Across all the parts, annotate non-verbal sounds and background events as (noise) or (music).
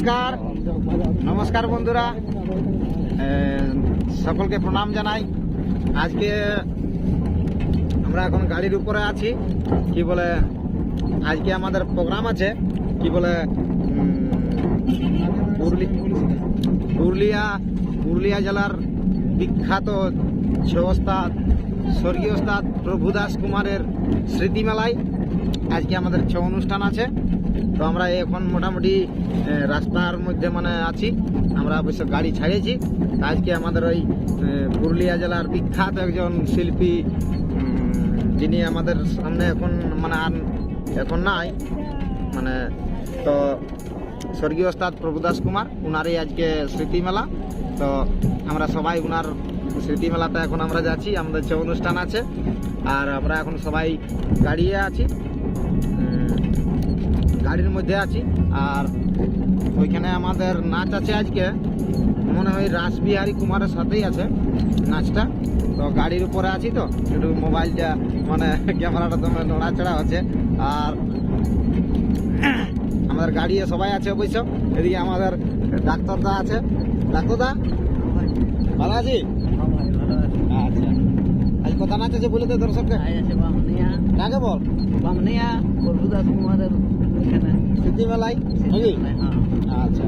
নমস্কার। নমস্কার বন্ধুরা। সকলকে প্রণাম জানাই। আজকে আমরা এখন গাড়ির উপরে আছি। কি বলে, আজকে আমাদের প্রোগ্রাম আছে। কি বলে পুরুলিয়া পুরুলিয়া জেলার বিখ্যাত ছৌ স্বর্গীয় প্রভুদাস কুমারের স্মৃতিমেলায় আজকে আমাদের ছৌ অনুষ্ঠান আছে। তো আমরা এখন মোটামুটি রাস্তার মধ্যে মানে আছি। আমরা অবশ্য গাড়ি ছাড়িয়েছি আজকে আমাদের ওই পুরুলিয়া জেলার বিখ্যাত একজন শিল্পী যিনি আমাদের সামনে এখন মানে আর এখন নাই। মানে তো স্বর্গীয় ওস্তাদ প্রভুদাস কুমার, উনারই আজকে স্মৃতিমেলা। তো আমরা সবাই উনার স্মৃতিমেলাতে এখন আমরা যাচ্ছি। আমাদের যে অনুষ্ঠান আছে, আর আমরা এখন সবাই গাড়িয়ে আছি। গাড়ির মধ্যে আছি। আর ওইখানে আমাদের নাচ আছে আজকে। মনে হয় রাসবিহারী কুমারের সাথেই আছে নাচটা। তো গাড়ির উপরে আছি তো। একটু মোবাইলটা মানে ক্যামেরাটা তোমার নড়াচড়া হচ্ছে। আর আমাদের গাড়ি সবাই আছে অবশ্য। এদিকে আমাদের ডাক্তারদা আছে। ডাক্তারদা? ভালো আছি? আচ্ছা। আজ কথা নাচ আছে বলে দে দর্শককে কাকে বল? প্রভুদাস কুমারের মেলায় নাকি? হ্যাঁ। আচ্ছা।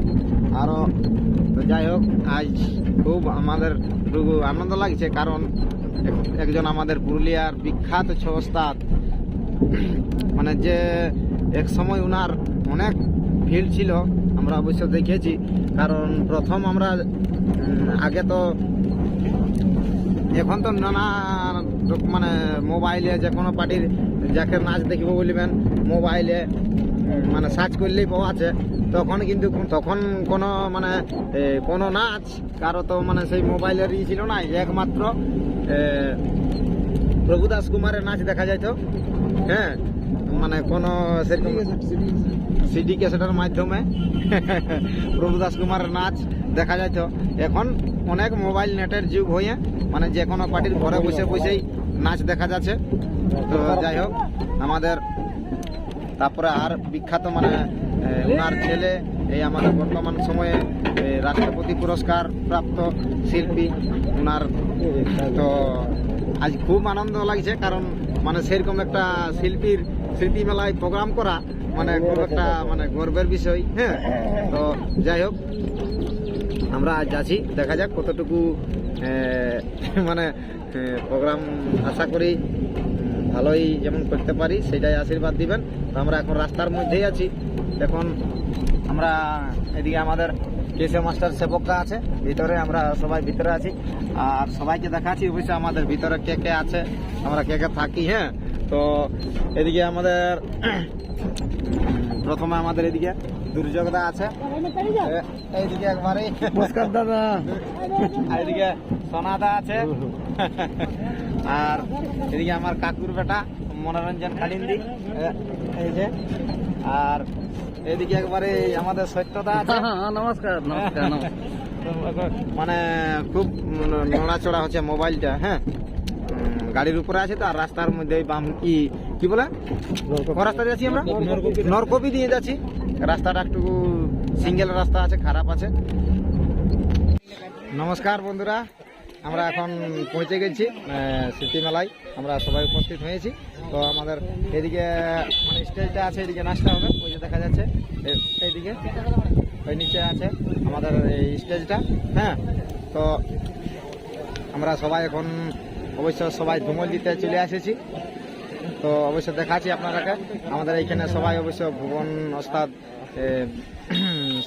আরও যাই হোক আজ খুব আমাদের আনন্দ লাগছে কারণ এক- একজন আমাদের পুরুলিয়ার বিখ্যাত ছৌ মানে যে এক সময় উনার অনেক ভিড় ছিল আমরা অবশ্য দেখেছি কারণ প্রথম আমরা আগে তো এখন তো নানা মানে মোবাইলে যে কোনো পার্টির যাকে নাচ দেখিব বলিবেন মোবাইলে মানে সার্চ করলেই পাওয়া আছে তখন কিন্তু তখন কোনো মানে কোনো নাচ কারও তো মানে সেই মোবাইলের ই ছিল না একমাত্র প্রভুদাস কুমারের নাচ দেখা যাইতো। হ্যাঁ মানে কোনো সেরকম সিডি ক্যাসেটের মাধ্যমে (laughs) প্রভুদাস কুমারের নাচ দেখা যাইত। এখন অনেক মোবাইল নেটের যুগ হয়ে মানে যে কোনো পার্টির ঘরে বসে বসেই নাচ দেখা যাচ্ছে। তো যাই হোক আমাদের তারপরে আর বিখ্যাত মানে ওনার ছেলে এই আমাদের বর্তমান সময়ে রাষ্ট্রপতি পুরস্কার প্রাপ্ত শিল্পী ওনার তো আজ খুব আনন্দ লাগছে কারণ মানে সেরকম একটা শিল্পীর স্মৃতি মেলায় প্রোগ্রাম করা মানে খুব একটা মানে গর্বের বিষয় হ্যাঁ? তো যাই হোক, আমরা আজ আছি, দেখা যাক কতটুকু মানে প্রোগ্রাম আশা করি ভালোই যেমন করতে পারি সেটাই আশীর্বাদ দিবেন। তো আমরা এখন রাস্তার মধ্যেই আছি। এখন আমরা এদিকে আমাদের কেসে মাস্টার সেবকরা আছে। ভিতরে আমরা সবাই ভিতরে আছি। আর সবাইকে দেখাচ্ছি অবশ্যই আমাদের ভিতরে কে কে আছে আমরা কে কে থাকি হ্যাঁ? তো এদিকে আমাদের প্রথমে আমাদের এদিকে দুর্যোগদা আছে। এইদিকে একবারে নমস্কার দাদা। এদিকে সোনাদা আছে। (laughs) আর এদিকে আমার কাকুর বেটা মনোরঞ্জন কালিন্দি এই যে। আর এদিকে একবারে আমাদের সত্যদা আছে। নমস্কার নমস্কার নমস্কার। (laughs) মানে খুব নড়াচড়া হচ্ছে মোবাইলটা হ্যাঁ? গাড়ির উপরে আছে তো আর রাস্তার মধ্যে বাম কি কি বলে? রাস্তা যাচ্ছি আমরা? নরকপি দিয়ে যাচ্ছি। রাস্তাটা একটু সিঙ্গেল রাস্তা আছে খারাপ আছে। নমস্কার বন্ধুরা। আমরা এখন পৌঁছে গেছি আহ, স্মৃতি মেলায়। আমরা সবাই উপস্থিত হয়েছি। তো আমাদের এদিকে মানে স্টেজটা আছে এদিকে নাচটা হবে ওই যে দেখা যাচ্ছে এইদিকে ওই নিচে আছে আমাদের এই স্টেজটা হ্যাঁ? তো আমরা সবাই এখন অবশ্য সবাই ধুমল দিতে চলে এসেছি। তো অবশ্য দেখাচ্ছি আপনারাকে আমাদের এইখানে সবাই অবশ্য ভুবন ওস্তাদ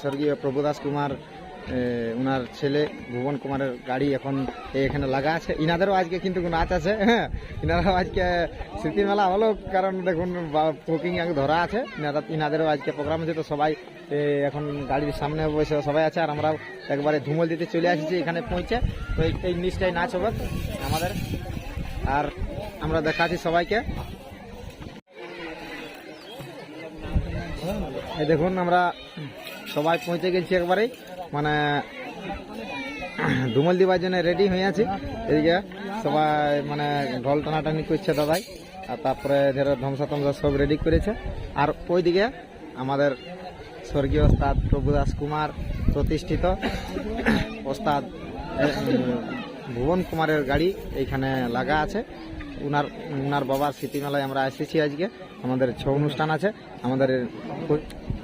স্বর্গীয় প্রভুদাস কুমার ওনার ছেলে ভুবন কুমারের গাড়ি এখন এখানে লাগা আছে। ইনাদেরও আজকে কিন্তু নাচ আছে হ্যাঁ। ইনারাও আজকে স্মৃতিমেলা হলো কারণ দেখুন বুকিং ধরা আছে। ইনাদেরও আজকে প্রোগ্রাম আছে, তো সবাই এখন গাড়ির সামনে বসে সবাই আছে, আর আমরাও একবারে ধুমল দিতে চলে আসছি, এখানে পৌঁছে। তো এই- নিচটাই নাচ হবে আমাদের। আর আমরা দেখাচ্ছি সবাইকে। দেখুন, আমরা সবাই পৌঁছে গেছি একবারেই। মানে ধুমল দিবার জন্য রেডি হয়ে আছি। এদিকে সবাই মানে ঢল টানাটানি করছে দাদাই, আর তারপরে ধরো ধ্বংসা টমসা সব রেডি করেছে। আর ওইদিকে আমাদের স্বর্গীয় ওস্তাদ প্রভুদাস কুমার প্রতিষ্ঠিত ওস্তাদ ভুবন কুমারের গাড়ি এইখানে লাগা আছে। উনার উনার বাবার স্মৃতিমেলায় আমরা এসেছি আজকে। আমাদের ছৌ অনুষ্ঠান আছে। আমাদের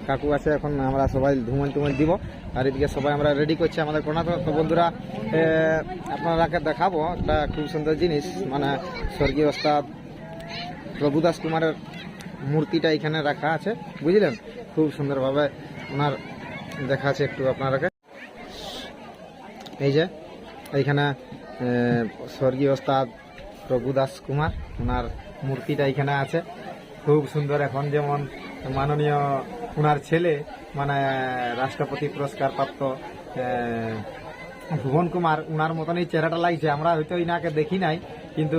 কাকু আছে, এখন আমরা সবাই ধুমল টুমল দিব। আর এদিকে সবাই আমরা রেডি করছি আমাদের কোনা তো বন্ধুরা আপনারাকে দেখাবো একটা খুব সুন্দর জিনিস। মানে স্বর্গীয় ওস্তাদ প্রভুদাস কুমারের মূর্তিটা এখানে রাখা আছে। বুঝলেন? খুব সুন্দরভাবে ওনার দেখা আছে একটু আপনারাকে। এই যে, এইখানে স্বর্গীয় ওস্তাদ প্রভুদাস কুমার, ওনার মূর্তিটা এখানে আছে। খুব সুন্দর এখন যেমন মাননীয় ওনার ছেলে মানে রাষ্ট্রপতি পুরস্কার প্রাপ্ত ভুবন কুমার ওনার মতন এই চেহারাটা লাগছে। আমরা হয়তো ইনাকে দেখি নাই, কিন্তু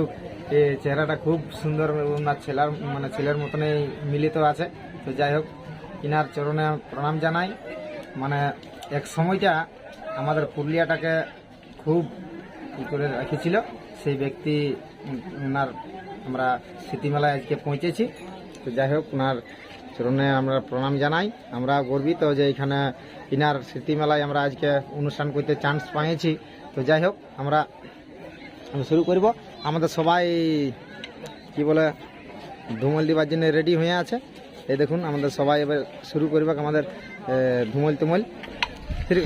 চেহারাটা খুব সুন্দর ওনার ছেলের মানে ছেলের মতনই মিলিত আছে। তো যাই হোক, ইনার চরণে প্রণাম জানাই। মানে এক সময়টা আমাদের পুরুলিয়াটাকে খুব ই করে রেখেছিল। সেই ব্যক্তি ওনার আমরা স্মৃতিমেলায় আজকে পৌঁছেছি। তো যাই হোক ওনার চরণে আমরা প্রণাম জানাই। আমরা গর্বিত যে এখানে ইনার স্মৃতিমেলায় আমরা আজকে অনুষ্ঠান করতে চান্স পাইছি তো যাই হোক, আমরা শুরু করব। আমাদের সবাই, কি বলে, ধুমল দিবার জন্য রেডি হয়ে আছে। এই দেখুন, আমাদের সবাই এবার শুরু করবে আমাদের ধুমল তুমল শুরু